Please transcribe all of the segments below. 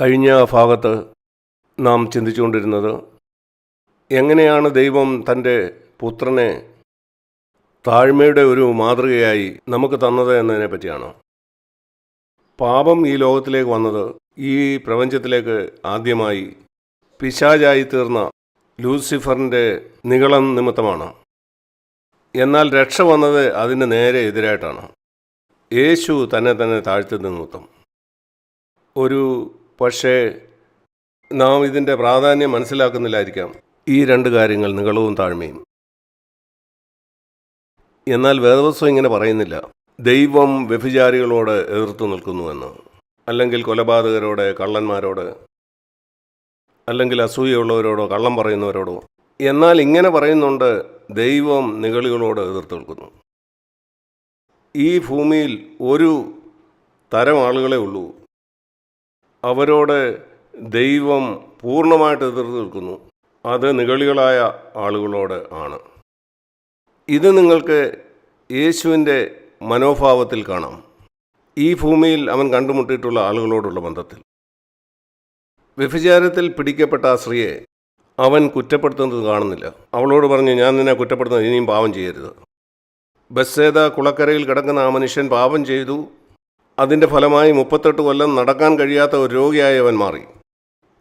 കഴിഞ്ഞ ഭാഗത്ത് നാം ചിന്തിച്ചുകൊണ്ടിരുന്നത് എങ്ങനെയാണ് ദൈവം തന്റെ പുത്രനെ താഴ്മയുടെ ഒരു മാതൃകയായി നമുക്ക് തന്നത് എന്നതിനെ പറ്റിയാണ്? പാപം ഈ ലോകത്തിലേക്ക് വന്നത് ഈ പ്രപഞ്ചത്തിലേക്ക് ആദ്യമായി പിശാചായി തീർന്ന ലൂസിഫറിന്റെ നികളം നിമിത്തമാണ്. എന്നാൽ രക്ഷ വന്നത് അതിന് നേരെ എതിരായിട്ടാണ്. യേശു തന്നെ തന്നെ താഴ്ത്തുന്ന നിമിത്തം ഒരു പക്ഷേ നാം ഇതിന്റെ പ്രാധാന്യം മനസ്സിലാക്കുന്നില്ലായിരിക്കാം. ഈ രണ്ട് കാര്യങ്ങൾ നികളവും താഴ്മയും. എന്നാൽ വേദവസ്വം ഇങ്ങനെ പറയുന്നില്ല. ദൈവം വ്യഭിചാരികളോട് എതിർത്തു നിൽക്കുന്നുവെന്ന്. അല്ലെങ്കിൽ കൊലപാതകരോട് കള്ളന്മാരോട് അല്ലെങ്കിൽ അസൂയുള്ളവരോടോ കള്ളം പറയുന്നവരോടോ. എന്നാൽ ഇങ്ങനെ പറയുന്നുണ്ട് ദൈവം നികളികളോട് എതിർത്ത് നിൽക്കുന്നു. ഈ ഭൂമിയിൽ ഒരു തരം ആളുകളെ ഉള്ളൂ. അവരോട് ദൈവം പൂർണമായിട്ട് എതിർത്ത് നിൽക്കുന്നു. അത് നികളികളായ ആളുകളോട് ആണ്. ഇത് നിങ്ങൾക്ക് യേശുവിന്റെ മനോഭാവത്തിൽ കാണാം. ഈ ഭൂമിയിൽ അവൻ കണ്ടുമുട്ടിയിട്ടുള്ള ആളുകളോടുള്ള ബന്ധത്തിൽ. വ്യഭിചാരത്തിൽ പിടിക്കപ്പെട്ട ആ സ്ത്രീയെ അവൻ കുറ്റപ്പെടുത്തുന്നത് കാണുന്നില്ല. അവളോട് പറഞ്ഞു ഞാൻ നിന്നെ കുറ്റപ്പെടുത്തുന്നത് ഇനിയും പാവം ചെയ്യരുത്. ബസ്സേത കുളക്കരയിൽ കിടക്കുന്ന ആ മനുഷ്യൻ പാപം ചെയ്തു. അതിന്റെ ഫലമായി മുപ്പത്തെട്ട് കൊല്ലം നടക്കാൻ കഴിയാത്ത ഒരു രോഗിയായി അവൻ മാറി.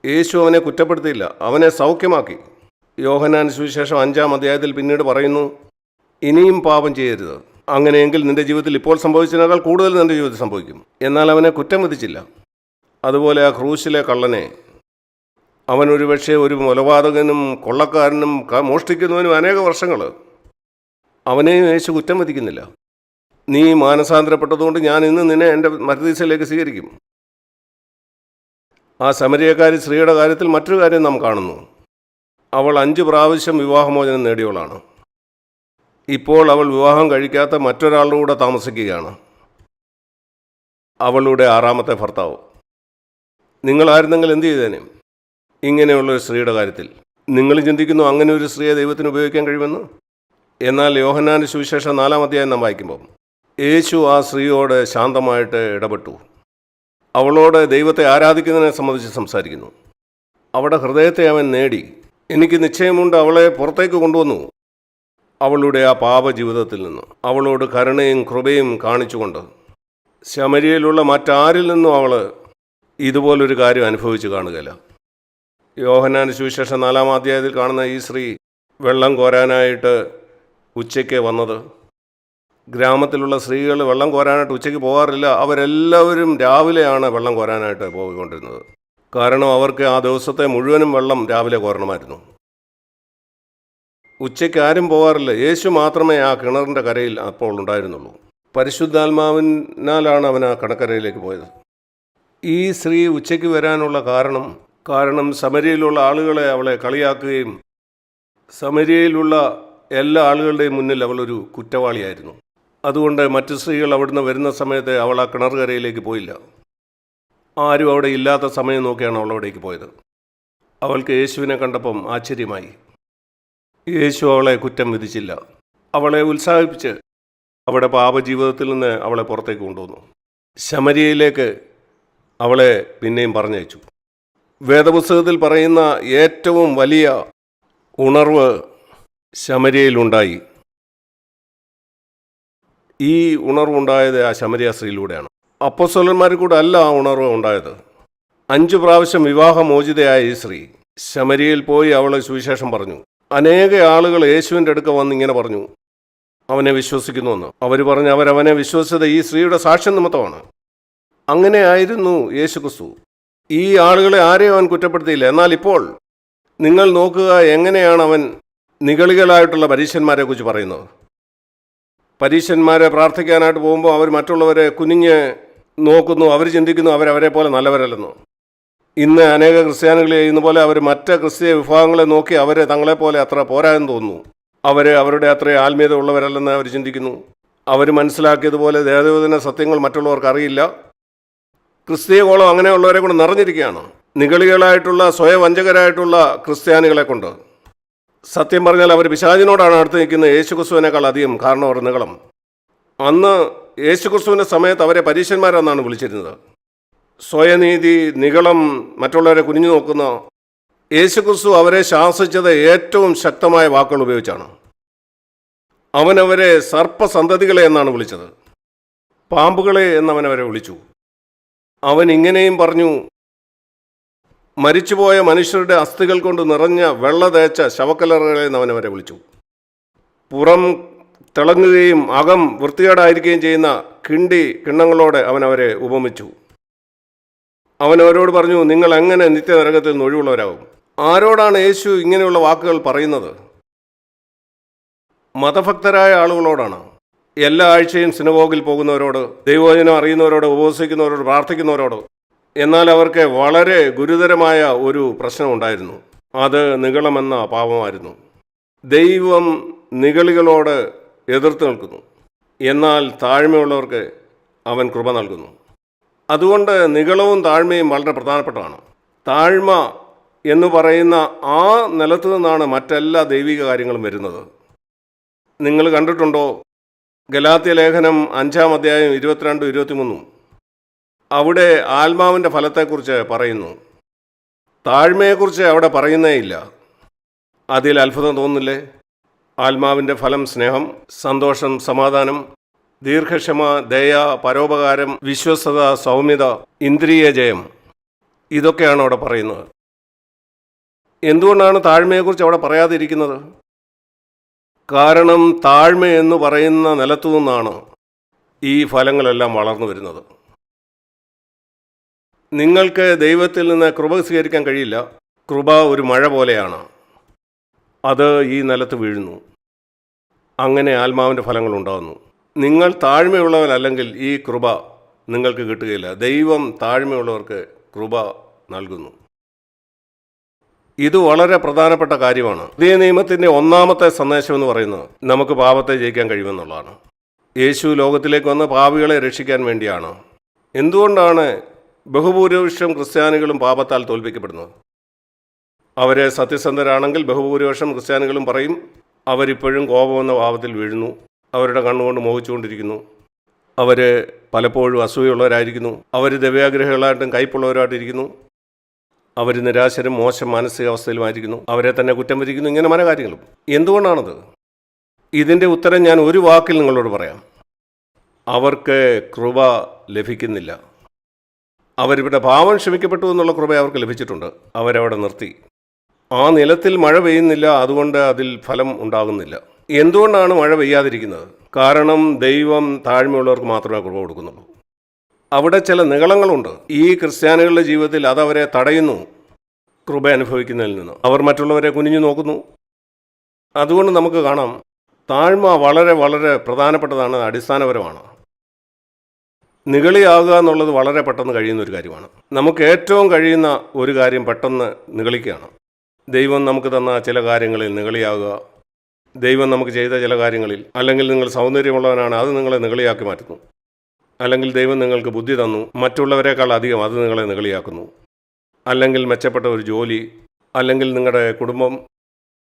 യേശു അവനെ കുറ്റപ്പെടുത്തിയില്ല അവനെ സൗഖ്യമാക്കി. യോഹനാൻ സുവിശേഷം അഞ്ചാം അധ്യായത്തിൽ പിന്നീട് പറയുന്നു ഇനിയും പാപം ചെയ്യരുത്. അങ്ങനെയെങ്കിൽ നിന്റെ ജീവിതത്തിൽ ഇപ്പോൾ സംഭവിച്ചതിനേക്കാൾ കൂടുതൽ നിന്റെ ജീവിതത്തിൽ സംഭവിക്കും. എന്നാൽ അവനെ കുറ്റം വിധിച്ചില്ല. അതുപോലെ ആ ക്രൂശിലെ കള്ളനെ. അവൻ ഒരുപക്ഷെ ഒരു കൊലപാതകനും കൊള്ളക്കാരനും മോഷ്ടിക്കുന്നവനും അനേക വർഷങ്ങൾ അവനെയും യേശു കുറ്റം വിധിക്കുന്നില്ല. നീ മാനസാന്തരപ്പെട്ടതുകൊണ്ട് ഞാൻ ഇന്ന് നിന്നെ എന്റെ മരുദീസയിലേക്ക് സ്വീകരിക്കും. ആ സമരിയക്കാരി സ്ത്രീയുടെ കാര്യത്തിൽ മറ്റൊരു കാര്യം നാം കാണുന്നു. അവൾ അഞ്ച് പ്രാവശ്യം വിവാഹമോചനം നേടിയവളാണ്. ഇപ്പോൾ അവൾ വിവാഹം കഴിക്കാത്ത മറ്റൊരാളുടെ കൂടെ താമസിക്കുകയാണ്. അവളുടെ ആറാമത്തെ ഭർത്താവ്. നിങ്ങളായിരുന്നെങ്കിൽ എന്ത് ചെയ്തേനെ? ഇങ്ങനെയുള്ള ഒരു സ്ത്രീയുടെ കാര്യത്തിൽ. നിങ്ങൾ ചിന്തിക്കുന്നു അങ്ങനെ ഒരു സ്ത്രീയെ ദൈവത്തിന് ഉപയോഗിക്കാൻ കഴിയുമെന്ന്? എന്നാൽ യോഹനാന്റെ സുവിശേഷം നാലാം അധ്യായം നാം വായിക്കുമ്പോൾ യേശു ആ സ്ത്രീയോട് ശാന്തമായിട്ട് ഇടപെട്ടു. അവളോട് ദൈവത്തെ ആരാധിക്കുന്നതിനെ സംബന്ധിച്ച് സംസാരിക്കുന്നു. അവളുടെ ഹൃദയത്തെ അവൻ നേടി. എനിക്ക് നിശ്ചയമുണ്ട് അവളെ പുറത്തേക്ക് കൊണ്ടുവന്നു. അവളുടെ ആ പാപ ജീവിതത്തിൽ നിന്ന് അവളോട് കരുണയും കൃപയും കാണിച്ചുകൊണ്ട് ശമരിയയിലുള്ള മറ്റാരിൽ നിന്നും അവൾ ഇതുപോലൊരു കാര്യം അനുഭവിച്ച് കാണുകയില്ല. യോഹന്നാൻ സുവിശേഷം നാലാം അധ്യായത്തിൽ കാണുന്ന ഈ സ്ത്രീ വെള്ളം കോരാനായിട്ട് ഉച്ചയ്ക്ക് വന്നത് ഗ്രാമത്തിലുള്ള സ്ത്രീകൾ വെള്ളം കോരാനായിട്ട് ഉച്ചയ്ക്ക് പോകാറില്ല. അവരെല്ലാവരും രാവിലെയാണ് വെള്ളം കോരാനായിട്ട് പോയിക്കൊണ്ടിരുന്നത്. കാരണം അവർക്ക് ആ ദിവസത്തെ മുഴുവനും വെള്ളം രാവിലെ കോരണമായിരുന്നു. ഉച്ചയ്ക്ക് ആരും പോകാറില്ല. യേശു മാത്രമേ ആ കിണറിന്റെ കരയിൽ അപ്പോൾ ഉണ്ടായിരുന്നുള്ളൂ. പരിശുദ്ധാത്മാവിനാലാണ് അവൻ ആ കണക്കരയിലേക്ക് പോയത്. ഈ സ്ത്രീ ഉച്ചയ്ക്ക് വരാനുള്ള കാരണം കാരണം സമരിയയിലുള്ള ആളുകളെ അവളെ കളിയാക്കുകയും സമരിയയിലുള്ള എല്ലാ ആളുകളുടെയും മുന്നിൽ അവളൊരു കുറ്റവാളിയായിരുന്നു. അതുകൊണ്ട് മറ്റു സ്ത്രീകൾ അവിടുന്ന് വരുന്ന സമയത്ത് അവൾ ആ കിണറുകരയിലേക്ക് പോയില്ല. ആരും അവിടെ ഇല്ലാത്ത സമയം നോക്കിയാണ് അവൾ അവിടേക്ക് പോയത്. അവൾക്ക് യേശുവിനെ കണ്ടപ്പം ആശ്ചര്യമായി. യേശു അവളെ കുറ്റം വിധിച്ചില്ല. അവളെ ഉത്സാഹിപ്പിച്ച് അവിടെ പാപജീവിതത്തിൽ നിന്ന് അവളെ പുറത്തേക്ക് കൊണ്ടുവന്നു. ശമരിയയിലേക്ക് അവളെ പിന്നെയും പറഞ്ഞയച്ചു. വേദപുസ്തകത്തിൽ പറയുന്ന ഏറ്റവും വലിയ ഉണർവ് ശമരിയയിലുണ്ടായി. ഈ ഉണർവുണ്ടായത് ആ ശമരിയ സ്ത്രീയിലൂടെയാണ് അപ്പസ്വലന്മാരിൽ കൂടെ അല്ല ആ ഉണർവ് ഉണ്ടായത്. അഞ്ചു പ്രാവശ്യം വിവാഹമോചിതയായ ഈ സ്ത്രീ ശമരിയയിൽ പോയി അവൾ സുവിശേഷം പറഞ്ഞു. അനേക ആളുകൾ യേശുവിന്റെ അടുക്ക വന്ന് ഇങ്ങനെ പറഞ്ഞു. അവനെ വിശ്വസിക്കുന്നുവെന്ന് അവർ പറഞ്ഞു അവരവനെ വിശ്വസിച്ചത് ഈ സ്ത്രീയുടെ സാക്ഷ്യം നിമിത്തമാണ്. അങ്ങനെ ആയിരുന്നു യേശു ക്രിസ്തു ഈ ആളുകളെ ആരെയും അവൻ കുറ്റപ്പെടുത്തിയില്ല. എന്നാൽ ഇപ്പോൾ നിങ്ങൾ നോക്കുക എങ്ങനെയാണ് അവൻ നികളികളായിട്ടുള്ള പരീക്ഷന്മാരെ കുറിച്ച് പറയുന്നത്. പരീക്ഷന്മാരെ പ്രാർത്ഥിക്കാനായിട്ട് പോകുമ്പോൾ അവർ മറ്റുള്ളവരെ കുനിഞ്ഞ് നോക്കുന്നു അവർ ചിന്തിക്കുന്നു അവരവരെ പോലെ നല്ലവരല്ലെന്നു. ഇന്ന് അനേക ക്രിസ്ത്യാനികൾ ചെയ്യുന്ന പോലെ അവർ മറ്റ് ക്രിസ്തീയ വിഭാഗങ്ങളെ നോക്കി അവരെ തങ്ങളെപ്പോലെ അത്ര പോരായെന്ന് തോന്നുന്നു. അവർ അവരുടെ അത്ര ആത്മീയത ഉള്ളവരല്ലെന്ന് അവർ ചിന്തിക്കുന്നു. അവർ മനസ്സിലാക്കിയതുപോലെ ദേവദേവതന സത്യങ്ങൾ മറ്റുള്ളവർക്ക് അറിയില്ല. ക്രിസ്തീയ കോളം അങ്ങനെയുള്ളവരെ കൊണ്ട് നിറഞ്ഞിരിക്കുകയാണ്. നികളികളായിട്ടുള്ള സ്വയവഞ്ചകരായിട്ടുള്ള ക്രിസ്ത്യാനികളെ കൊണ്ട്. സത്യം പറഞ്ഞാൽ അവർ പിശാചിനോടാണ് അടുത്ത് നിൽക്കുന്നത്. യേശുക്രിസ്തുവിനേക്കാൾ അധികം കാരണം അവർ നീളം. അന്ന് യേശുക്രിസ്തുവിന്റെ സമയത്ത് അവരെ പരീക്ഷന്മാരെന്നാണ് വിളിച്ചിരുന്നത്. സ്വയനീതി നികളം മറ്റുള്ളവരെ കുനിഞ്ഞു നോക്കുന്ന യേശുക്രിസ്തു അവരെ ശാസിച്ചത് ഏറ്റവും ശക്തമായ വാക്കുകൾ ഉപയോഗിച്ചാണ്. അവനവരെ സർപ്പസന്തതികളെ എന്നാണ് വിളിച്ചത്. പാമ്പുകളെ എന്നവനവരെ വിളിച്ചു. അവൻ ഇങ്ങനെയും പറഞ്ഞു മരിച്ചുപോയ മനുഷ്യരുടെ അസ്ഥികൾ കൊണ്ട് നിറഞ്ഞ വെള്ള തേച്ച അവൻ അവരെ വിളിച്ചു. പുറം തിളങ്ങുകയും അകം വൃത്തികേടായിരിക്കുകയും ചെയ്യുന്ന കിണ്ടി കിണ്ണങ്ങളോടെ അവൻ അവരെ ഉപമിച്ചു. അവൻ അവരോട് പറഞ്ഞു നിങ്ങൾ എങ്ങനെ നിത്യനരകത്തിൽ നിന്ന് ആരോടാണ് യേശു ഇങ്ങനെയുള്ള വാക്കുകൾ പറയുന്നത്? മതഭക്തരായ ആളുകളോടാണ്. എല്ലാ ആഴ്ചയും സിനഗോഗിൽ പോകുന്നവരോട് ദൈവവചനം അറിയുന്നവരോട് ഉപവസിക്കുന്നവരോട് പ്രാർത്ഥിക്കുന്നവരോട് എന്നാൽ അവർക്ക് വളരെ ഗുരുതരമായ ഒരു പ്രശ്നമുണ്ടായിരുന്നു അത് നികളമെന്ന പാപമായിരുന്നു. ദൈവം നികളികളോട് എതിർത്ത് നിൽക്കുന്നു. എന്നാൽ താഴ്മയുള്ളവർക്ക് അവൻ കൃപ നൽകുന്നു. അതുകൊണ്ട് നികളവും താഴ്മയും വളരെ പ്രധാനപ്പെട്ടതാണ്. താഴ്മ എന്ന് പറയുന്ന ആ നിലത്തു നിന്നാണ് മറ്റെല്ലാ ദൈവിക കാര്യങ്ങളും വരുന്നത്. നിങ്ങൾ കണ്ടിട്ടുണ്ടോ? ഗലാത്യ ലേഖനം അഞ്ചാം അധ്യായം ഇരുപത്തിരണ്ടും ഇരുപത്തിമൂന്നും. അവിടെ ആത്മാവിന്റെ ഫലത്തെക്കുറിച്ച് പറയുന്നു. താഴ്മയെക്കുറിച്ച് അവിടെ പറയുന്നേ ഇല്ല. അതിൽ അത്ഭുതം തോന്നില്ലേ? ആത്മാവിന്റെ ഫലം സ്നേഹം സന്തോഷം സമാധാനം ദീർഘക്ഷമ ദയ പരോപകാരം വിശ്വസത സൗമ്യത ഇന്ദ്രിയ ജയം. ഇതൊക്കെയാണ് അവിടെ പറയുന്നത്. എന്തുകൊണ്ടാണ് താഴ്മയെക്കുറിച്ച് അവിടെ പറയാതിരിക്കുന്നത്? കാരണം താഴ്മ എന്ന് പറയുന്ന നിലത്തു നിന്നാണ് ഈ ഫലങ്ങളെല്ലാം വളർന്നു വരുന്നത്. നിങ്ങൾക്ക് ദൈവത്തിൽ നിന്ന് കൃപ സ്വീകരിക്കാൻ കഴിയില്ല. കൃപ ഒരു മഴ പോലെയാണ്. അത് ഈ നിലത്ത് വീഴുന്നു. അങ്ങനെ ആത്മാവിന്റെ ഫലങ്ങൾ ഉണ്ടാകുന്നു. നിങ്ങൾ താഴ്മയുള്ളവരല്ലെങ്കിൽ ഈ കൃപ നിങ്ങൾക്ക് കിട്ടുകയില്ല. ദൈവം താഴ്മയുള്ളവർക്ക് കൃപ നൽകുന്നു. ഇത് വളരെ പ്രധാനപ്പെട്ട കാര്യമാണ്. പുതിയ നിയമത്തിന്റെ ഒന്നാമത്തെ സന്ദേശം എന്ന് പറയുന്നത് നമുക്ക് പാപത്തെ ജയിക്കാൻ കഴിയുമെന്നുള്ളതാണ്. യേശു ലോകത്തിലേക്ക് വന്ന് പാപികളെ രക്ഷിക്കാൻ വേണ്ടിയാണ്. എന്തുകൊണ്ടാണ് ബഹുഭൂരിപക്ഷം ക്രിസ്ത്യാനികളും പാപത്താൽ തോൽപ്പിക്കപ്പെടുന്നു. അവരെ സത്യസന്ധരാണെങ്കിൽ ബഹുഭൂരിപക്ഷം ക്രിസ്ത്യാനികളും പറയും അവരിപ്പോഴും കോപമെന്ന പാപത്തിൽ വീഴുന്നു. അവരുടെ കണ്ണുകൊണ്ട് മോഹിച്ചുകൊണ്ടിരിക്കുന്നു. അവർ പലപ്പോഴും അസൂയുള്ളവരായിരിക്കുന്നു. അവർ ദിവ്യാഗ്രഹികളായിട്ടും കയ്പുള്ളവരായിട്ടിരിക്കുന്നു. അവർ നിരാശരും മോശം മാനസികാവസ്ഥയിലുമായിരിക്കുന്നു. അവരെ തന്നെ കുറ്റം വരിക്കുന്നു ഇങ്ങനെ പല കാര്യങ്ങളും. എന്തുകൊണ്ടാണത്? ഇതിന്റെ ഉത്തരം ഞാൻ ഒരു വാക്കിൽ നിങ്ങളോട് പറയാം. അവർക്ക് കൃപ ലഭിക്കുന്നില്ല. അവരിവിടെ പാവം ക്ഷമിക്കപ്പെട്ടു എന്നുള്ള കൃപ അവർക്ക് ലഭിച്ചിട്ടുണ്ട്. അവരവിടെ നിർത്തി. ആ നിലത്തിൽ മഴ പെയ്യുന്നില്ല അതുകൊണ്ട് അതിൽ ഫലം ഉണ്ടാകുന്നില്ല. എന്തുകൊണ്ടാണ് മഴ പെയ്യാതിരിക്കുന്നത്? കാരണം ദൈവം താഴ്മയുള്ളവർക്ക് മാത്രമേ കൃപ കൊടുക്കുന്നുള്ളൂ. അവിടെ ചില നികളങ്ങളുണ്ട് ഈ ക്രിസ്ത്യാനികളുടെ ജീവിതത്തിൽ അതവരെ തടയുന്നു. കൃപ അനുഭവിക്കുന്നതിൽ നിന്ന്. അവർ മറ്റുള്ളവരെ കുനിഞ്ഞു നോക്കുന്നു. അതുകൊണ്ട് നമുക്ക് കാണാം താഴ്മ വളരെ വളരെ പ്രധാനപ്പെട്ടതാണ് അടിസ്ഥാനപരമാണ്. നിഗളിയാകുക എന്നുള്ളത് വളരെ പെട്ടെന്ന് കഴിയുന്ന ഒരു കാര്യമാണ്. നമുക്ക് ഏറ്റവും കഴിയുന്ന ഒരു കാര്യം പെട്ടെന്ന് നിഗളിക്കുകയാണ്. ദൈവം നമുക്ക് തന്ന ചില കാര്യങ്ങളിൽ നിഗളിയാകുക ദൈവം നമുക്ക് ചെയ്ത ചില കാര്യങ്ങളിൽ അല്ലെങ്കിൽ നിങ്ങൾ സൗന്ദര്യമുള്ളവനാണ് അത് നിങ്ങളെ നിഗളിയാക്കി മാറ്റുന്നു. അല്ലെങ്കിൽ ദൈവം നിങ്ങൾക്ക് ബുദ്ധി തന്നു മറ്റുള്ളവരെക്കാൾ അധികം അത് നിങ്ങളെ നിഗളിയാക്കുന്നു. അല്ലെങ്കിൽ മെച്ചപ്പെട്ട ഒരു ജോലി അല്ലെങ്കിൽ നിങ്ങളുടെ കുടുംബം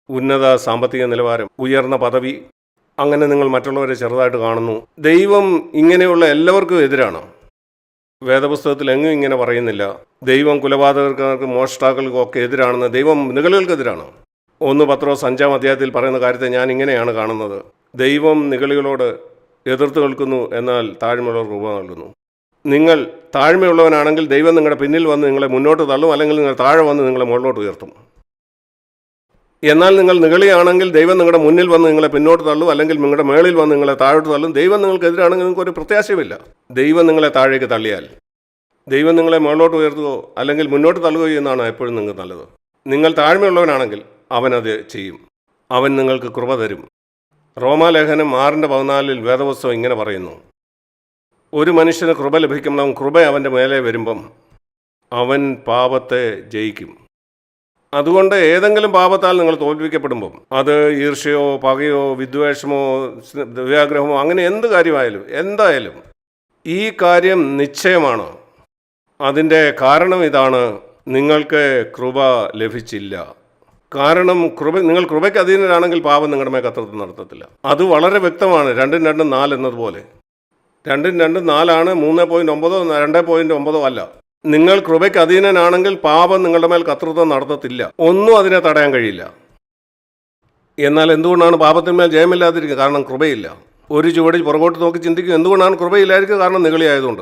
ഉന്നത സാമ്പത്തിക നിലവാരം ഉയർന്ന പദവി അങ്ങനെ നിങ്ങൾ മറ്റുള്ളവരെ ചെറുതായിട്ട് കാണുന്നു. ദൈവം ഇങ്ങനെയുള്ള എല്ലാവർക്കും എതിരാണ്. വേദപുസ്തകത്തിൽ എങ്ങും ഇങ്ങനെ പറയുന്നില്ല. ദൈവം കുലപാതകർക്ക് മോഷ്ടാക്കൾക്കും ഒക്കെ എതിരാണെന്ന് ദൈവം നിഗളികൾക്കെതിരാണ്. ഒന്ന് പത്രോസ് അഞ്ചാം അധ്യായത്തിൽ പറയുന്ന കാര്യത്തെ ഞാൻ ഇങ്ങനെയാണ് കാണുന്നത്. ദൈവം നിഗളികളോട് എതിർത്ത് നിൽക്കുന്നു എന്നാൽ താഴ്മയുള്ളവർക്ക് രൂപ നൽകുന്നു. നിങ്ങൾ താഴ്മയുള്ളവനാണെങ്കിൽ ദൈവം നിങ്ങളുടെ പിന്നിൽ വന്ന് നിങ്ങളെ മുന്നോട്ട് തള്ളും അല്ലെങ്കിൽ നിങ്ങൾ താഴെ വന്ന് നിങ്ങളെ മുകളിലോട്ട് ഉയർത്തും. എന്നാൽ നിങ്ങൾ നികളിയാണെങ്കിൽ ദൈവം നിങ്ങളുടെ മുന്നിൽ വന്ന് നിങ്ങളെ പിന്നോട്ട് തള്ളും അല്ലെങ്കിൽ നിങ്ങളുടെ മേളിൽ വന്ന് നിങ്ങളെ താഴോട്ട് തള്ളും. ദൈവം നിങ്ങൾക്കെതിരാണെങ്കിൽ നിങ്ങൾക്ക് ഒരു പ്രത്യാശയുമില്ല. ദൈവം നിങ്ങളെ താഴേക്ക് തള്ളിയാൽ. ദൈവം നിങ്ങളെ മുകളിലോട്ട് ഉയർത്തുകയോ അല്ലെങ്കിൽ മുന്നോട്ട് തള്ളുകയോ എന്നാണ് എപ്പോഴും നിങ്ങൾക്ക് നല്ലത്. നിങ്ങൾ താഴ്മയുള്ളവനാണെങ്കിൽ അവനത് ചെയ്യും. അവൻ നിങ്ങൾക്ക് കൃപ തരും. റോമാലേഖനം ആറിന്റെ പതിനാലിൽ വേദപുസ്തകം ഇങ്ങനെ പറയുന്നു. ഒരു മനുഷ്യന് കൃപ ലഭിക്കുമ്പോൾ കൃപ അവന്റെ മേലെ വരുമ്പം അവൻ പാപത്തെ ജയിക്കും. അതുകൊണ്ട് ഏതെങ്കിലും പാപത്താൽ നിങ്ങൾ തോൽപ്പിക്കപ്പെടുമ്പം അത് ഈർഷ്യയോ പകയോ വിദ്വേഷമോ ദിവ്യാഗ്രഹമോ അങ്ങനെ എന്ത് കാര്യമായാലും എന്തായാലും ഈ കാര്യം നിശ്ചയമാണ്? അതിന്റെ കാരണം ഇതാണ് നിങ്ങൾക്ക് കൃപ ലഭിച്ചില്ല. കാരണം കൃപ നിങ്ങൾ കൃപയ്ക്ക് അധീനരാണെങ്കിൽ പാപം നിങ്ങളുടെ മേൽ കത്തൃത്വം നടത്തത്തില്ല അത് വളരെ വ്യക്തമാണ്. രണ്ടും രണ്ടും നാല് എന്നതുപോലെ. രണ്ടും രണ്ടും നാലാണ് മൂന്ന് പോയിന്റ് ഒമ്പതോ രണ്ട് പോയിന്റ് ഒമ്പതോ അല്ല. നിങ്ങൾ കൃപയ്ക്ക് അധീനനാണെങ്കിൽ പാപം നിങ്ങളുടെ മേൽ കർത്തൃത്വം നടത്തത്തില്ല. ഒന്നും അതിനെ തടയാൻ കഴിയില്ല. എന്നാൽ എന്തുകൊണ്ടാണ് പാപത്തിന്മേൽ ജയമില്ലാതിരിക്കുക? കാരണം കൃപയില്ല. ഒരു ചുവടി പുറകോട്ട് നോക്കി ചിന്തിക്കും എന്തുകൊണ്ടാണ് കൃപയില്ലായിരിക്കുക? കാരണം നികളിയായതുകൊണ്ട്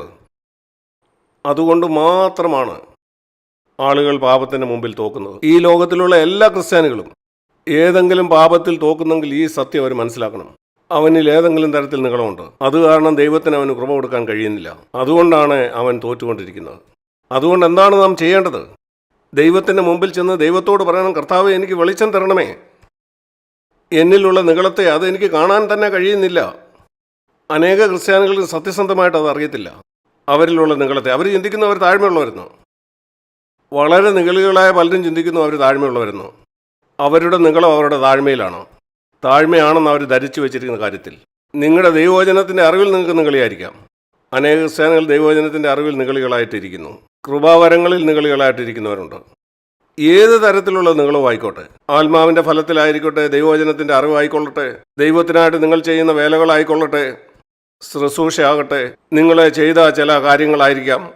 അതുകൊണ്ട് മാത്രമാണ് ആളുകൾ പാപത്തിന് മുമ്പിൽ തോക്കുന്നത്. ഈ ലോകത്തിലുള്ള എല്ലാ ക്രിസ്ത്യാനികളും ഏതെങ്കിലും പാപത്തിൽ തോക്കുന്നെങ്കിൽ ഈ സത്യം അവർ മനസ്സിലാക്കണം. അവനിൽ ഏതെങ്കിലും തരത്തിൽ നികളമുണ്ട് അത് കാരണം ദൈവത്തിന് അവന് കൃപ കൊടുക്കാൻ കഴിയുന്നില്ല. അതുകൊണ്ടാണ് അവൻ തോറ്റുകൊണ്ടിരിക്കുന്നത്. അതുകൊണ്ട് എന്താണ് നാം ചെയ്യേണ്ടത്? ദൈവത്തിന്റെ മുമ്പിൽ ചെന്ന് ദൈവത്തോട് പറയണം കർത്താവ് എനിക്ക് വെളിച്ചം തരണമേ. എന്നിലുള്ള നികളത്തെ അത് എനിക്ക് കാണാൻ തന്നെ കഴിയുന്നില്ല. അനേക ക്രിസ്ത്യാനികൾക്ക് സത്യസന്ധമായിട്ട് അത് അറിയത്തില്ല. അവരിലുള്ള നികളത്തെ അവർ ചിന്തിക്കുന്നവർ താഴ്മയുള്ളവരെന്ന്. വളരെ നികളികളായ പലരും ചിന്തിക്കുന്നു അവർ താഴ്മയുള്ളവരുന്നു. അവരുടെ നികളം അവരുടെ താഴ്മയിലാണ്. താഴ്മയാണെന്ന് അവർ ധരിച്ചു വെച്ചിരിക്കുന്ന കാര്യത്തിൽ. നിങ്ങളുടെ ദൈവവചനത്തിന്റെ അറിവിൽ നിങ്ങൾക്ക് നികളിയായിരിക്കാം അനേക ക്രിസ്ത്യാനികൾ ദൈവവചനത്തിന്റെ അറിവിൽ നിഗളികളായിട്ടിരിക്കുന്നു. കൃപാവരങ്ങളിൽ നിഗളികളായിട്ടിരിക്കുന്നവരുണ്ട്. ഏത് തരത്തിലുള്ള നിങ്ങളും ആയിക്കോട്ടെ. ആത്മാവിന്റെ ദൈവവചനത്തിന്റെ ദൈവവചനത്തിന്റെ അറിവായിക്കൊള്ളട്ടെ ദൈവത്തിനായിട്ട് നിങ്ങൾ ചെയ്യുന്ന വേലകളായിക്കൊള്ളട്ടെ ശുശ്രൂഷയാകട്ടെ നിങ്ങൾ ചെയ്ത ചില കാര്യങ്ങളായിരിക്കാം.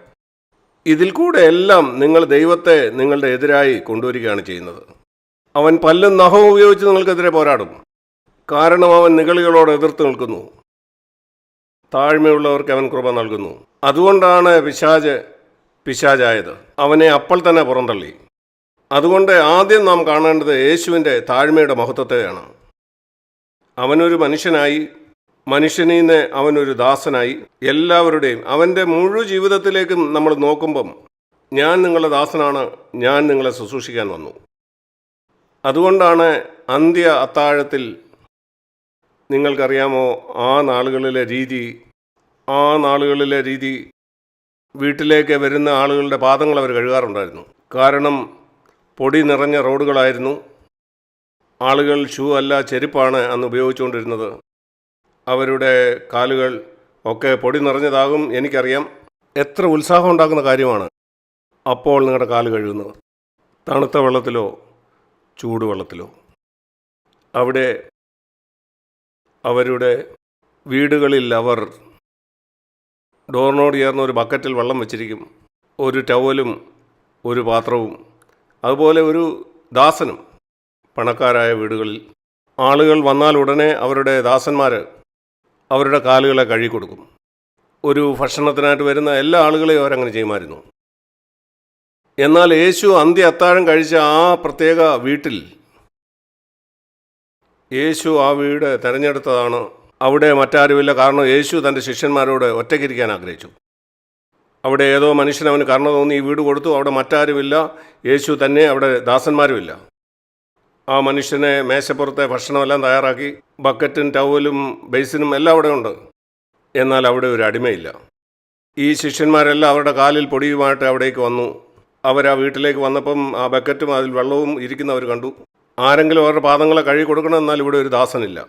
ഇതിൽ കൂടെ എല്ലാം നിങ്ങൾ ദൈവത്തെ നിങ്ങളുടെ എതിരായി കൊണ്ടുവരികയാണ് ചെയ്യുന്നത്. അവൻ പല്ലും നഖവും ഉപയോഗിച്ച് നിങ്ങൾക്കെതിരെ പോരാടും. കാരണം അവൻ നിഗളികളോട് എതിർത്ത് നിൽക്കുന്നു. താഴ്മയുള്ളവർക്ക് അവൻ കൃപ നൽകുന്നു. അതുകൊണ്ടാണ് പിശാജ് പിശാജായത് അവനെ അപ്പോൾ തന്നെ പുറന്തള്ളി. അതുകൊണ്ട് ആദ്യം നാം കാണേണ്ടത് യേശുവിന്റെ താഴ്മയുടെ മഹത്വത്തെയാണ്. അവനൊരു മനുഷ്യനായി മനുഷ്യനിൽ നിന്ന് അവനൊരു ദാസനായി എല്ലാവരുടെയും അവന്റെ മുഴു ജീവിതത്തിലേക്കും നമ്മൾ നോക്കുമ്പം ഞാൻ നിങ്ങളുടെ ദാസനാണ് ഞാൻ നിങ്ങളെ ശുശ്രൂഷിക്കാൻ വന്നു. അതുകൊണ്ടാണ് അന്ത്യ അത്താഴത്തിൽ നിങ്ങൾക്കറിയാമോ ആ നാളുകളിലെ രീതി ആ നാളുകളിലെ രീതി വീട്ടിലേക്ക് വരുന്ന ആളുകളുടെ പാദങ്ങൾ അവർ കഴുകാറുണ്ടായിരുന്നു. കാരണം പൊടി നിറഞ്ഞ റോഡുകളായിരുന്നു. ആളുകൾ ഷൂ അല്ല ചെരുപ്പാണ് അന്ന് ഉപയോഗിച്ചുകൊണ്ടിരുന്നത്. അവരുടെ കാലുകൾ ഒക്കെ പൊടി നിറഞ്ഞതാകും എനിക്കറിയാം. എത്ര ഉത്സാഹം ഉണ്ടാക്കുന്ന കാര്യമാണ് അപ്പോൾ നിങ്ങളുടെ കാൽ കഴുകുന്നത്. തണുത്ത വെള്ളത്തിലോ ചൂടുവെള്ളത്തിലോ അവിടെ അവരുടെ വീടുകളിൽ അവർ ഡോറിനോട് ചേർന്ന ഒരു ബക്കറ്റിൽ വെള്ളം വെച്ചിരിക്കും. ഒരു ടവലും ഒരു പാത്രവും അതുപോലെ ഒരു ദാസനും പണക്കാരായ വീടുകളിൽ. ആളുകൾ വന്നാൽ ഉടനെ അവരുടെ ദാസന്മാർ അവരുടെ കാലുകളെ കഴുകി കൊടുക്കും ഒരു ഭക്ഷണത്തിനായിട്ട് വരുന്ന എല്ലാ ആളുകളെയും അവരങ്ങനെ ചെയ്യുമായിരുന്നു. എന്നാൽ യേശു അന്ത്യ അത്താഴം കഴിച്ച ആ പ്രത്യേക വീട്ടിൽ യേശു ആ വീട് തിരഞ്ഞെടുത്തതാണ് അവിടെ മറ്റാരുമില്ല. കാരണം യേശു തന്റെ ശിഷ്യന്മാരോട് ഒറ്റയ്ക്കിരിക്കാൻ ആഗ്രഹിച്ചു. അവിടെ ഏതോ മനുഷ്യൻ അവന് കർണ തോന്നി ഈ വീട് കൊടുത്തു അവിടെ മറ്റാരുമില്ല. യേശു തന്നെ അവിടെ ദാസന്മാരുമില്ല. ആ മനുഷ്യനെ മേശപ്പുറത്തെ ഭക്ഷണമെല്ലാം തയ്യാറാക്കി ബക്കറ്റും ടവലും ബേസിനും എല്ലാം അവിടെ ഉണ്ട്. എന്നാൽ അവിടെ ഒരു അടിമയില്ല. ഈ ശിഷ്യന്മാരെല്ലാം അവരുടെ കാലിൽ പൊടിയുമായിട്ട് അവിടേക്ക് വന്നു. അവർ ആ വീട്ടിലേക്ക് വന്നപ്പം ആ ബക്കറ്റും അതിൽ വെള്ളവും ഇരിക്കുന്നവർ കണ്ടു. ആരെങ്കിലും അവരുടെ പാദങ്ങളെ കഴുകി കൊടുക്കണം എന്നാൽ ഇവിടെ ഒരു ദാസനില്ല.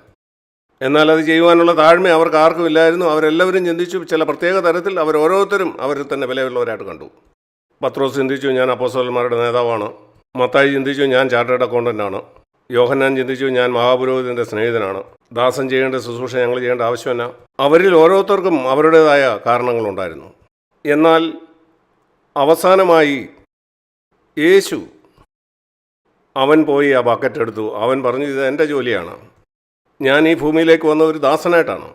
എന്നാൽ അത് ചെയ്യുവാനുള്ള താഴ്മ അവർക്ക് ആർക്കും ഇല്ലായിരുന്നു. അവരെല്ലാവരും ചിന്തിച്ചു ചില പ്രത്യേക തരത്തിൽ അവർ ഓരോരുത്തരും അവരിൽ തന്നെ വിലയുള്ളവരായിട്ട് കണ്ടു. പത്രോസ് ചിന്തിച്ചു ഞാൻ അപ്പോസ്തലന്മാരുടെ നേതാവാണ്. മത്തായി ചിന്തിച്ചു ഞാൻ ചാർട്ടേഡ് അക്കൗണ്ടന്റാണ് യോഹന്നാൻ ചിന്തിച്ചു ഞാൻ മഹാപുരോഹിതന്റെ സ്നേഹിതനാണ്. ദാസൻ ചെയ്യേണ്ട ശുശ്രൂഷ ഞങ്ങൾ ചെയ്യേണ്ട ആവശ്യമല്ല അവരിൽ ഓരോരുത്തർക്കും അവരുടേതായ കാരണങ്ങളുണ്ടായിരുന്നു എന്നാൽ അവസാനമായി യേശു അവൻ പോയി ആ ബക്കറ്റ് എടുത്തു. അവൻ പറഞ്ഞു ഇത് എന്റെ ജോലിയാണ്. ഞാൻ ഈ ഭൂമിയിലേക്ക് വന്ന ഒരു ദാസനായിട്ടാണ്.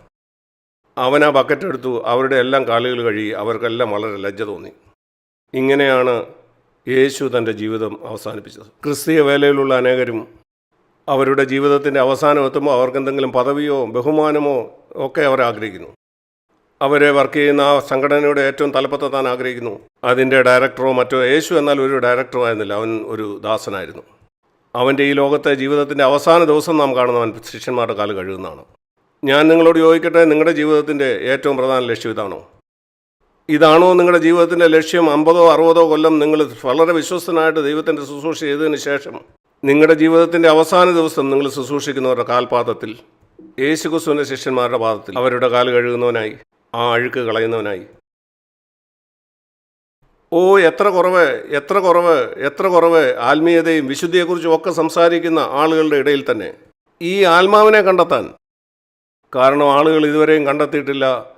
അവൻ ആ ബക്കറ്റ് എടുത്തു അവരുടെ എല്ലാം കാലുകൾ കഴുകി അവർക്കെല്ലാം വളരെ ലജ്ജ തോന്നി. ഇങ്ങനെയാണ് യേശു തന്റെ ജീവിതം അവസാനിപ്പിച്ചത്. ക്രിസ്തീയ വേലയിലുള്ള അനേകരും അവരുടെ ജീവിതത്തിന്റെ അവസാനം എത്തുമ്പോൾ അവർക്കെന്തെങ്കിലും പദവിയോ ബഹുമാനമോ ഒക്കെ അവർ ആഗ്രഹിക്കുന്നു. അവരെ വർക്ക് ചെയ്യുന്ന ആ സംഘടനയുടെ ഏറ്റവും തലപ്പത്തെത്താൻ ആഗ്രഹിക്കുന്നു. അതിന്റെ ഡയറക്ടറോ മറ്റോ യേശു എന്നാൽ ഒരു ഡയറക്ടറോ ആയിരുന്നില്ല. അവൻ ഒരു ദാസനായിരുന്നു. അവന്റെ ഈ ലോകത്തെ ജീവിതത്തിന്റെ അവസാന ദിവസം നാം കാണുന്നവൻ ശിഷ്യന്മാരുടെ കാൽ കഴുകുന്നതാണ്. ഞാൻ നിങ്ങളോട് ചോദിക്കട്ടെ നിങ്ങളുടെ ജീവിതത്തിന്റെ ഏറ്റവും പ്രധാന ലക്ഷ്യം ഇതാണോ? ഇതാണോ നിങ്ങളുടെ ജീവിതത്തിന്റെ ലക്ഷ്യം? അമ്പതോ അറുപതോ കൊല്ലം നിങ്ങൾ വളരെ വിശ്വസ്തനായിട്ട് ദൈവത്തിന്റെ ശുശ്രൂഷ ചെയ്തതിന് ശേഷം നിങ്ങളുടെ ജീവിതത്തിന്റെ അവസാന ദിവസം നിങ്ങൾ ശുശ്രൂഷിക്കുന്നവരുടെ കാൽപാദത്തിൽ യേശുക്രിസ്തുവിന്റെ ശിഷ്യന്മാരുടെ പാദത്തിൽ അവരുടെ കാൽ കഴുകുന്നവനായി ആ അഴുക്ക് കളയുന്നവനായി. ഓ എത്ര കുറവ് എത്ര കുറവ് എത്ര കുറവ് ആത്മീയതയും വിശുദ്ധിയെക്കുറിച്ചും ഒക്കെ സംസാരിക്കുന്ന ആളുകളുടെ ഇടയിൽ തന്നെ. ഈ ആത്മാവിനെ കണ്ടെത്താൻ. കാരണം ആളുകൾ ഇതുവരെയും കണ്ടെത്തിയിട്ടില്ല.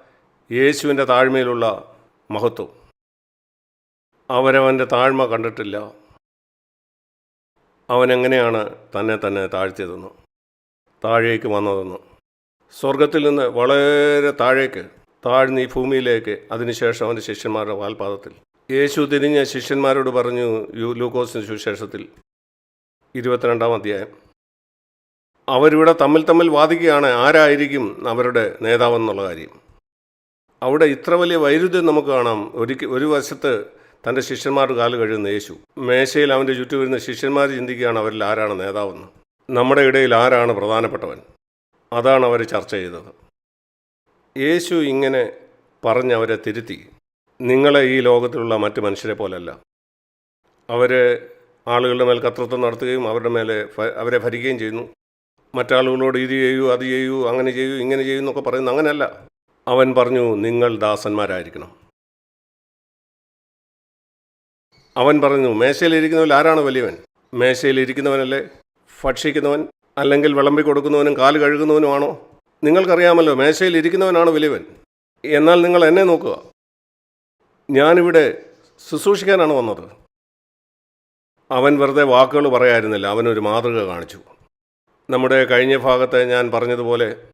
യേശുവിന്റെ താഴ്മയിലുള്ള മഹത്വം. അവരവന്റെ താഴ്മ കണ്ടിട്ടില്ല. അവനെങ്ങനെയാണ് തന്നെ തന്നെ താഴ്ത്തിയതെന്ന് താഴേക്ക് വന്നതെന്ന്. സ്വർഗത്തിൽ നിന്ന് വളരെ താഴേക്ക് താഴ്ന്ന് ഈ ഭൂമിയിലേക്ക് അതിനുശേഷം അവന്റെ ശിഷ്യന്മാരുടെ വാൽപാദത്തിൽ. യേശു തിരിഞ്ഞ ശിഷ്യന്മാരോട് പറഞ്ഞു യു ലൂക്കോസിന് സുവിശേഷത്തിൽ ഇരുപത്തിരണ്ടാം അധ്യായം. അവരിവിടെ തമ്മിൽ തമ്മിൽ വാദിക്കുകയാണ് ആരായിരിക്കും അവരുടെ നേതാവെന്നുള്ള കാര്യം. അവിടെ ഇത്ര വലിയ വൈരുദ്ധ്യം നമുക്ക് കാണാം. ഒരിക്ക ഒരു വശത്ത് തന്റെ ശിഷ്യന്മാരുടെ കാൽ കഴിയുന്ന യേശു. മേശയിൽ അവന്റെ ചുറ്റും വരുന്ന ശിഷ്യന്മാർ ചിന്തിക്കുകയാണ് അവരിൽ ആരാണ് നേതാവെന്ന്. നമ്മുടെ ഇടയിൽ ആരാണ് പ്രധാനപ്പെട്ടവൻ? അതാണ് അവർ ചർച്ച ചെയ്തത്. യേശു ഇങ്ങനെ പറഞ്ഞ് അവരെ തിരുത്തി. നിങ്ങളെ ഈ ലോകത്തിലുള്ള മറ്റ് മനുഷ്യരെ പോലല്ല. അവർ ആളുകളുടെ മേൽ കത്രത്വം നടത്തുകയും അവരുടെ മേലെ അവരെ ഭരിക്കുകയും ചെയ്യുന്നു. മറ്റാളുകളോട് ഇത് ചെയ്യൂ അത് ചെയ്യൂ അങ്ങനെ ചെയ്യൂ ഇങ്ങനെ ചെയ്യൂ എന്നൊക്കെ പറയുന്നു അങ്ങനെയല്ല. അവൻ പറഞ്ഞു നിങ്ങൾ ദാസന്മാരായിരിക്കണം. അവൻ പറഞ്ഞു മേശയിലിരിക്കുന്നവൻ ആരാണ് വലിയവൻ? മേശയിലിരിക്കുന്നവനല്ലേ ഭക്ഷിക്കുന്നവൻ അല്ലെങ്കിൽ വിളമ്പി കൊടുക്കുന്നവനും കാൽ കഴുകുന്നവനുമാണോ? നിങ്ങൾക്കറിയാമല്ലോ മേശയിലിരിക്കുന്നവനാണ് വലിയവൻ. എന്നാൽ നിങ്ങൾ എന്നെ നോക്കുക. ഞാനിവിടെ ശുശ്രൂഷിക്കാനാണ് വന്നത്. അവൻ വെറുതെ വാക്കുകൾ പറയായിരുന്നില്ല. അവനൊരു മാതൃക കാണിച്ചു. നമ്മുടെ കഴിഞ്ഞ ഭാഗത്തെ ഞാൻ പറഞ്ഞതുപോലെ